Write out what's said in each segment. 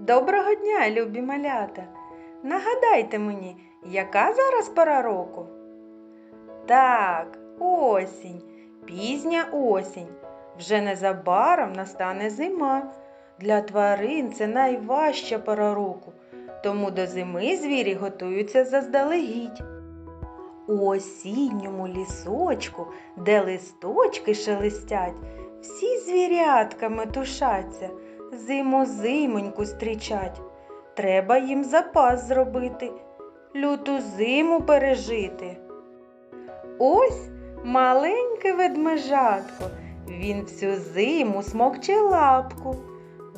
Доброго дня, любі малята! Нагадайте мені, яка зараз пора року? Так, осінь, пізня осінь. Вже незабаром настане зима. Для тварин це найважча пора року, тому до зими звірі готуються заздалегідь. У осінньому лісочку, де листочки шелестять, всі звірятка метушаться, зиму зимоньку стрічать. Треба їм запас зробити, люту зиму пережити. Ось маленьке ведмежатко, він всю зиму смокче лапку.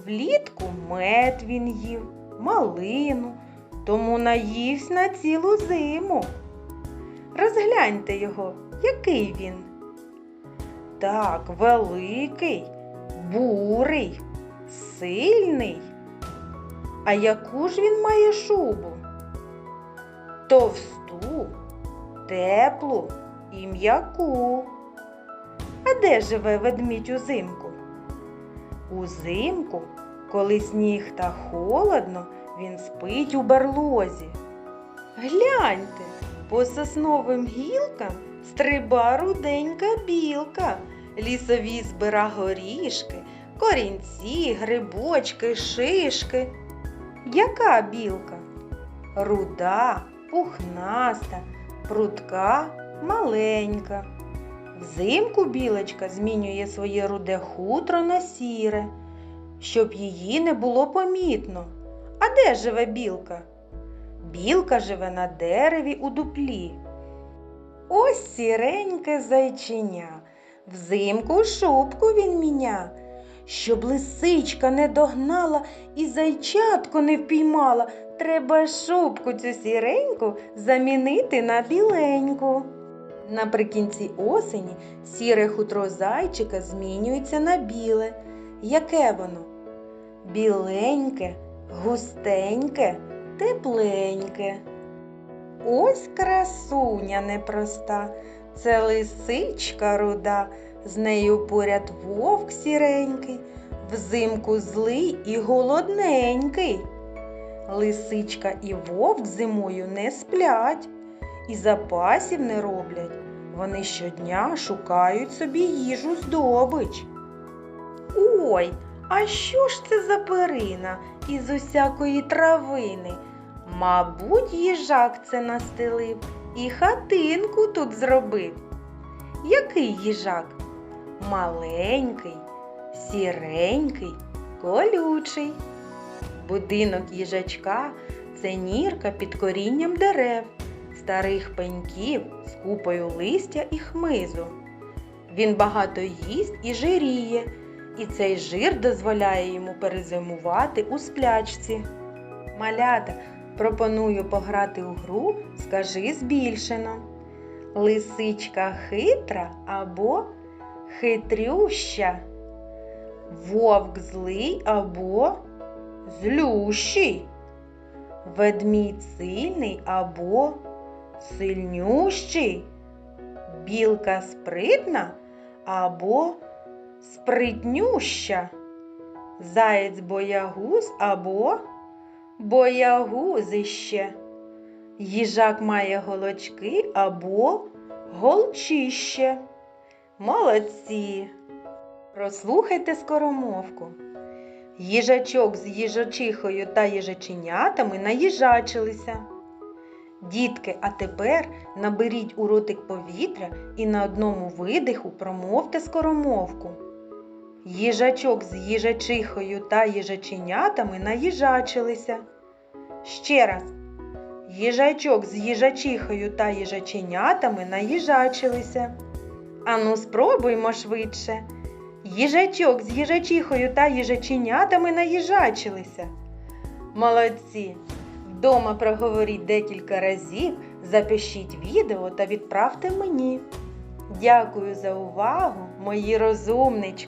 Влітку мед він їв, малину, тому наївсь на цілу зиму. Розгляньте його, який він. Так, великий, бурий, сильний. А яку ж він має шубу? Товсту, теплу і м'яку. А де живе ведмідь узимку? Узимку, коли сніг та холодно, він спить у барлозі. Гляньте, по сосновим гілкам стриба руденька білка, лісові збира горішки, корінці, грибочки, шишки. Яка білка? Руда, пухнаста, прудка, маленька. Взимку білочка змінює своє руде хутро на сіре, щоб її не було помітно. А де живе білка? Білка живе на дереві у дуплі. Ось сіреньке зайчиня, взимку шубку він міня, щоб лисичка не догнала і зайчатко не впіймала, треба шубку цю сіреньку замінити на біленьку. Наприкінці осені сіре хутро зайчика змінюється на біле. Яке воно? Біленьке, густеньке, тепленьке. Ось красуня непроста, це лисичка руда, з нею поряд вовк сіренький, взимку злий і голодненький. Лисичка і вовк зимою не сплять і запасів не роблять. Вони щодня шукають собі їжу здобич. Ой, а що ж це за перина із усякої травини? Мабуть, їжак це настелив і хатинку тут зробив. Який їжак? Маленький, сіренький, колючий. Будинок їжачка це нірка під корінням дерев, старих пеньків з купою листя і хмизу. Він багато їсть і жиріє, і цей жир дозволяє йому перезимувати у сплячці. Малята, пропоную пограти у гру Скажи збільшено. Лисичка хитра або хитрюща. Вовк злий або злющий. Ведмідь сильний або сильнющий. Білка спритна або спритнюща. Заєць боягуз або боягузище. Їжак має голочки або голчище. Молодці! Прослухайте скоромовку. Їжачок з їжачихою та їжаченятами наїжачилися. Дітки, а тепер наберіть у ротик повітря і на одному видиху промовте скоромовку. Їжачок з їжачихою та їжаченятами наїжачилися. Ще раз. Їжачок з їжачихою та їжаченятами наїжачилися. Ану, спробуймо швидше. Їжачок з їжачихою та їжаченятами наїжачилися. Молодці! Вдома проговоріть декілька разів, запишіть відео та відправте мені. Дякую за увагу, мої розумнички!